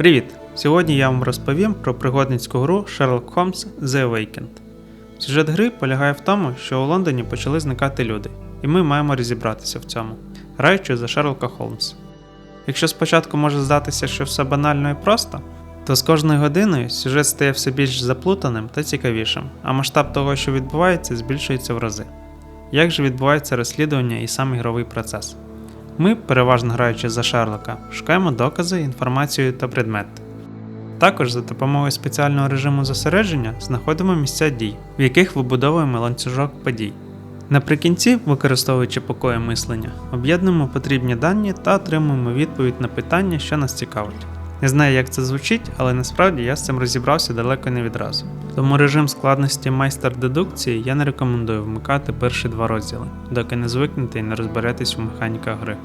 Привіт! Сьогодні я вам розповім про пригодницьку гру Sherlock Holmes The Awakened. Сюжет гри полягає в тому, що у Лондоні почали зникати люди, і ми маємо розібратися в цьому, граючи за Шерлока Холмса. Якщо спочатку може здатися, що все банально і просто, то з кожною годиною сюжет стає все більш заплутаним та цікавішим, а масштаб того, що відбувається, збільшується в рази. Як же відбувається розслідування і сам ігровий процес? Ми, переважно граючи за Шерлока, шукаємо докази, інформацію та предмети. Також за допомогою спеціального режиму зосередження знаходимо місця дій, в яких вибудовуємо ланцюжок подій. Наприкінці, використовуючи покої мислення, об'єднуємо потрібні дані та отримуємо відповідь на питання, що нас цікавить. Не знаю, як це звучить, але насправді я з цим розібрався далеко не відразу. Тому режим складності майстер дедукції я не рекомендую вмикати перші два розділи, доки не звикнете і не розберетесь у механіках гри.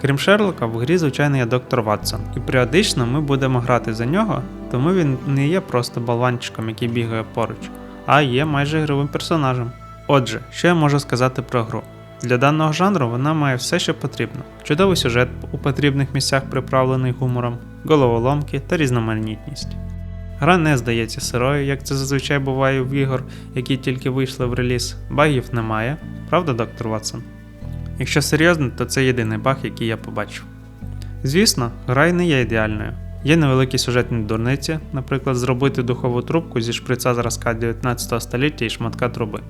Крім Шерлока, в грі, звичайно, є доктор Ватсон, і періодично ми будемо грати за нього, тому він не є просто болванчиком, який бігає поруч, а є майже ігровим персонажем. Отже, що я можу сказати про гру? Для даного жанру вона має все, що потрібно: чудовий сюжет у потрібних місцях приправлений гумором, головоломки та різноманітність. Гра не здається сирою, як це зазвичай буває в ігор, які тільки вийшли в реліз. Багів немає, правда, доктор Ватсон? Якщо серйозно, то це єдиний баг, який я побачив. Звісно, гра й не є ідеальною. Є невеликі сюжетні дурниці, наприклад, зробити духову трубку зі шприца зразка 19 століття і шматка труби.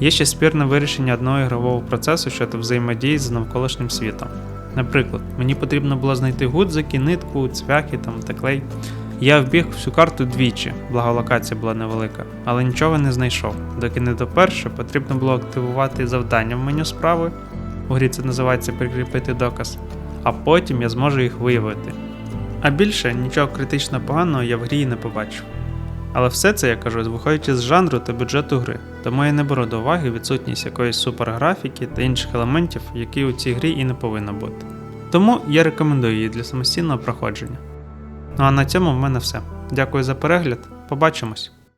Є ще спірне вирішення одного ігрового процесу щодо взаємодії з навколишнім світом. Наприклад, мені потрібно було знайти гудзики, нитку, цвяхи там, та клей. Я вбіг всю карту двічі, благо локація була невелика, але нічого не знайшов. Доки не доперше потрібно було активувати завдання в меню справи, у грі це називається прикріпити доказ, а потім я зможу їх виявити. А більше нічого критично поганого я в грі не побачив. Але все це я кажу, виходячи з жанру та бюджету гри, тому я не беру до уваги відсутність якоїсь суперграфіки та інших елементів, які у цій грі і не повинно бути. Тому я рекомендую її для самостійного проходження. Ну а на цьому в мене все. Дякую за перегляд, побачимось!